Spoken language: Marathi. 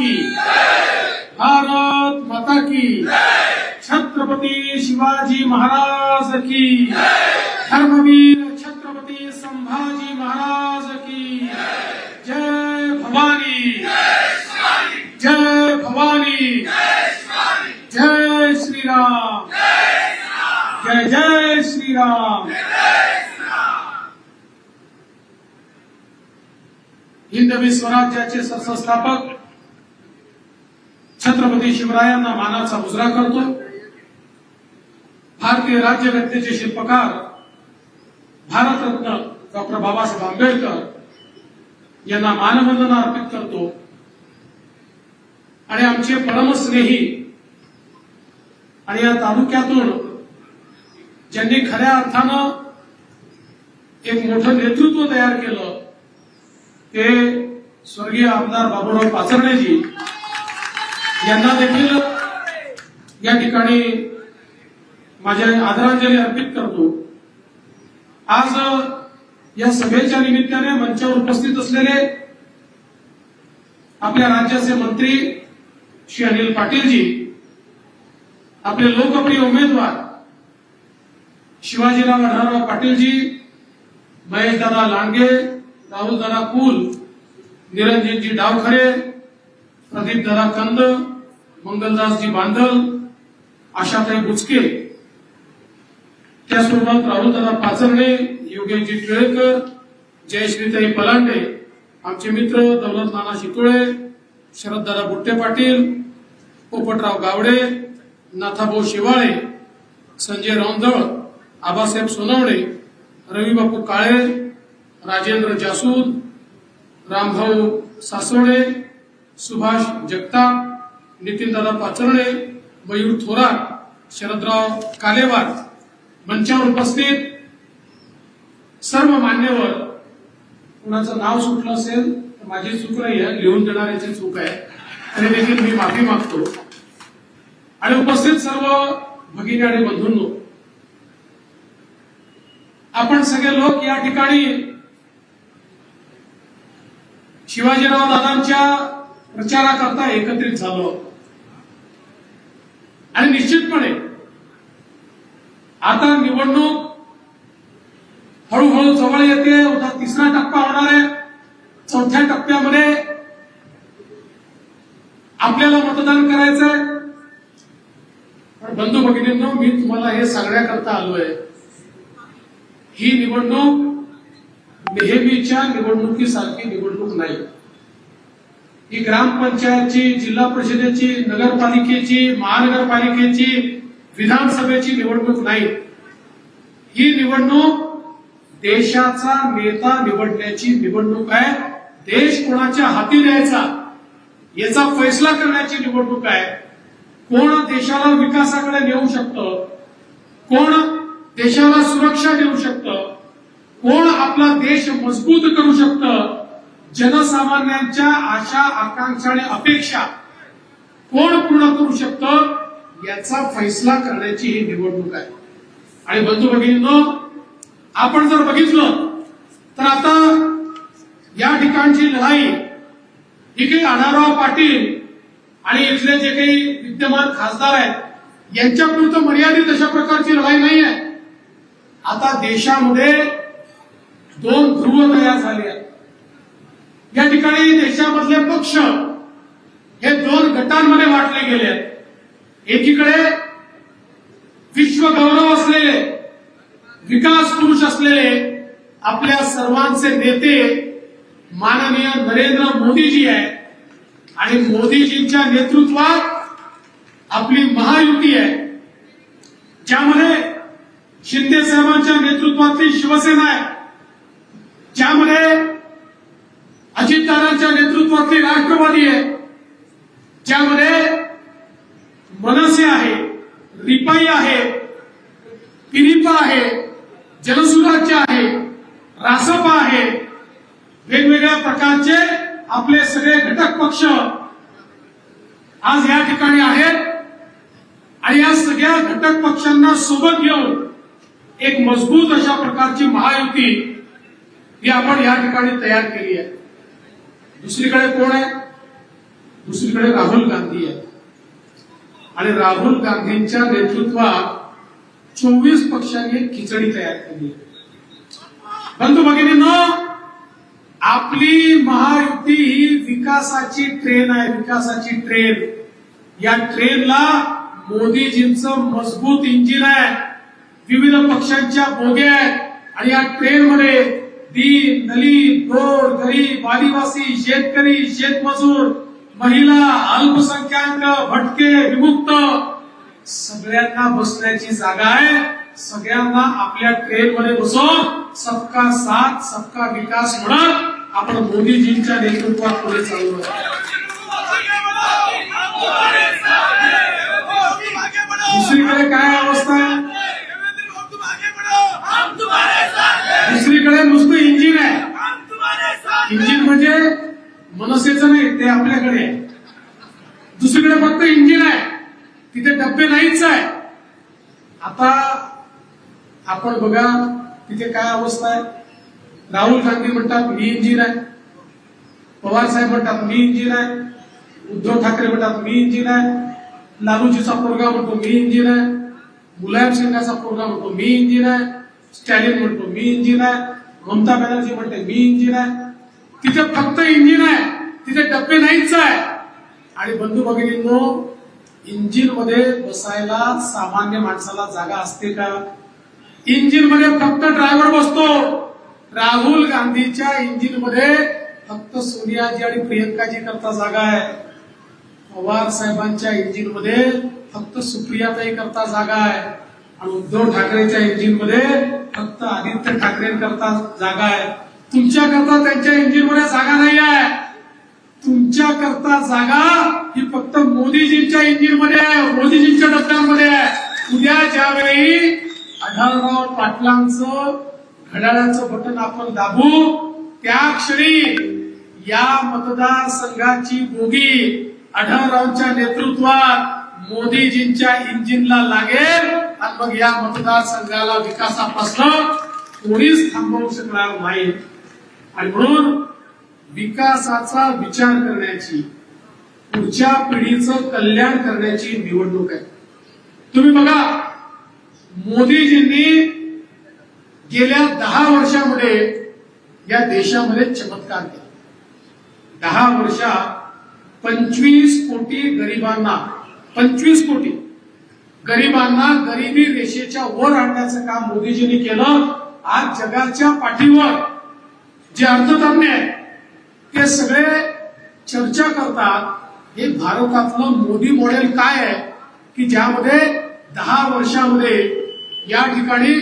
की। भारत माता की। छत्रपती शिवाजी महाराज की। धर्मवीर छत्रपती संभाजी महाराज की। जय भवानी। जय भवानी। जय श्रीराम। जय जय श्रीराम। हिंदवी स्वराज्याचे सरसंस्थापक छत्रपती शिवरायांना मानाचा मुजरा करतो भारतीय राज्यघटनेचे शिल्पकार भारतरत्न डॉक्टर बाबासाहेब आंबेडकर यांना मानवंदना अर्पित करतो. आणि आमचे परमस्नेही आणि या तालुक्यातून ज्यांनी खऱ्या अर्थानं एक मोठं नेतृत्व तयार केलं ते स्वर्गीय आमदार बाबूराव पाचरणेजी यांना देखील या ठिकाणी माझ्या आदरांजली अर्पित करतो. आज या सभेच्या निमित्ताने मंचावर उपस्थित असलेले आपल्या राज्याचे मंत्री श्री अनिल पाटीलजी आपले लोकप्रिय उमेदवार शिवाजीराव अढळराव पाटीलजी महेशदादा लांडगे राहुलदादा कुल निरंजनजी डावखरे प्रदीपदादा कंद मंगलदासजी बांधल आशाताई बुचके. त्याचबरोबर राहुलदादा पाचरणे योगेशजी टिळेकर जयश्रीताई पलांडे आमचे मित्र दौलत नाना शितोळे शरददादा बुट्टे पाटील पोपटराव गावडे नाथाभाऊ शिवाळे संजय रौंदळ आबासाहेब सोनवणे रविबापू काळे राजेंद्र जासूद रामभाऊ सासवडे सुभाष जगताप नितीनदादा पाचरणे मयूर थोरात शरदराव कालेवार मंचावर उपस्थित सर्व मान्यवर. कुणाचं नाव सुटलं असेल तर माझी चूक नाही आहे. लिहून देणाऱ्याची चूक आहे. तरी देखील मी माफी मागतो. आणि उपस्थित सर्व भगिनी आणि बंधूंनो आपण सगळे लोक या ठिकाणी शिवाजीराव दादांच्या प्रचाराकरता एकत्रित झालो आणि निश्चितपणे आता निवडणूक हळूहळू जवळ येते. उद्या तिसरा टप्पा होणार आहे. चौथ्या टप्प्यामध्ये आपल्याला मतदान करायचंय पण बंधू भगिनींनो मी तुम्हाला हे सांगण्याकरता आलोय ही निवडणूक नेहमीच्या निवडणुकीसारखी निवडणूक नाही. ही ग्रामपंचायतची जिल्हा परिषदेची नगरपालिकेची महानगरपालिकेची विधानसभेची निवडणूक नाही. ही निवडणूक देशाचा नेता निवडण्याची निवडणूक आहे. देश कोणाच्या हाती द्यायचा याचा फैसला करण्याची निवडणूक आहे. कोण देशाला विकासाकडे नेऊ शकतं? कोण देशाला सुरक्षा देऊ शकतं? कोण आपला देश मजबूत करू शकतं? जनसामान्यांच्या आशा आकांक्षा आणि अपेक्षा कोण पूर्ण करू शकतं याचा फैसला करण्याची ही निवडणूक आहे. आणि बंधू भगिनींनो आपण जर बघितलं तर आता या ठिकाणची लढाई ही काही आढाराव पाटील आणि इथले जे काही विद्यमान खासदार आहेत यांच्यापुरतं मर्यादित अशा प्रकारची लढाई नाही आहे आता देशामध्ये दोन ध्रुव तयार झाले आहेत. या ठिकाणी देशामधले पक्ष हे दोन गटांमध्ये वाटले गेले आहेत. एकीकडे विश्वगौरव असलेले विकास पुरुष असलेले आपल्या सर्वांचे नेते माननीय नरेंद्र मोदीजी आहे आणि मोदीजींच्या नेतृत्वात आपली महायुती आहे. ज्यामध्ये शिंदे साहेबांच्या नेतृत्वातली शिवसेना आहे. ज्यामध्ये अजितदारांच्या नेतृत्वातली राष्ट्रवादी आहे. ज्यामध्ये मनसे आहे रिपाई आहे किरिपा आहे जनसुराज्य आहे रासपा आहे वेगवेगळ्या प्रकारचे आपले सगळे घटक पक्ष आज या ठिकाणी आहेत. आणि या सगळ्या घटक पक्षांना सोबत घेऊन एक मजबूत अशा प्रकारची महायुती ही आपण या ठिकाणी तयार केली आहे. दुसरीकडे कोण आहे? दुसरीकडे राहुल गांधी आहे. आणि राहुल गांधींच्या नेतृत्वात चोवीस पक्षांनी एक खिचडी तयार केली. बंधू भगिनींनो आपली महायुती ही विकासाची ट्रेन आहे विकासाची ट्रेन या ट्रेनला मोदीजींचं मजबूत इंजिन आहे. विविध पक्षांच्या बोग्या आहेत. आणि या ट्रेनमध्ये दीन दलित गोर गरीब आदिवासी शेतकरी शेतमजूर महिला अल्पसंख्याक भटके विमुक्त सगळ्यांना बसण्याची जागा आहे. सगळ्यांना आपल्या ट्रेन मध्ये बसून सबका साथ सबका विकास म्हणत आपण मोदीजींच्या नेतृत्वात पुढे चालू दुसरीकडे काय अवस्था आहे दुसरीकडे नुसतं इंजिन आहे इंजिन म्हणजे मनसेचं नाही ते आपल्याकडे आहे. दुसरीकडे फक्त इंजिन आहे. तिथे डब्बे नाहीच आहे. आता आपण बघा तिथे काय अवस्था आहे? राहुल गांधी म्हणतात मी इंजिन आहे. पवार साहेब म्हणतात मी इंजिन आहे. उद्धव ठाकरे म्हणतात मी इंजिन आहे. लालूजीचा पोरगा म्हणतो मी इंजिन आहे. मुलायम सिंगाचा पोरगा म्हणतो मी इंजिन आहे. स्टॅलिन म्हणतो मी इंजिन आहे. ममता बॅनर्जी म्हणते मी इंजिन आहे. तिथे फक्त इंजिन आहे. तिथे टप्पे नाहीच आहे. आणि बंधू भगिनींनो इंजिनमध्ये बसायला सामान्य माणसाला जागा असते का? इंजिनमध्ये फक्त ड्रायव्हर बसतो. राहुल गांधीच्या इंजिनमध्ये फक्त सोनियाजी आणि प्रियंकाजी करता जागा आहे. पवार साहेबांच्या इंजिनमध्ये फक्त सुप्रियाताई करता जागा आहे. आणि उद्धव ठाकरेच्या इंजिनमध्ये फक्त आदित्य ठाकरे करता जागा आहे. तुमच्याकरता त्यांच्या इंजिनमध्ये जागा नाही आहे. तुमच्या करता जागा ही फक्त मोदीजींच्या इंजिनमध्ये आहे मोदीजींच्या डब्यांमध्ये आहे. उद्या ज्यावेळी आढळराव पाटलांचं घड्याळाचं बटन आपण दाबू त्या क्षणी या मतदारसंघाची बोगी आढळरावच्या नेतृत्वात मोदीजींच्या इंजिनला लागेल आणि मग या मतदारसंघाला विकासापासून कोणीच थांबवू शकणार नाही. आणि म्हणून विकासाचा विचार करण्याची पुढच्या पिढीचं कल्याण करण्याची निवडणूक आहे. तुम्ही बघा मोदीजींनी गेल्या दहा वर्षामध्ये या देशामध्ये चमत्कार केला. दहा वर्षात पंचवीस कोटी गरिबांना पंचवीस कोटी गरिबांना गरिबी रेषेच्या वर आणण्याचं काम मोदीजींनी केलं. आज जगाच्या पाठीवर जे अर्थतज्ञ आहेत हे सगळे चर्चा करतात हे भारतातलं मोदी मॉडेल काय आहे की ज्यामध्ये दहा वर्षामध्ये या ठिकाणी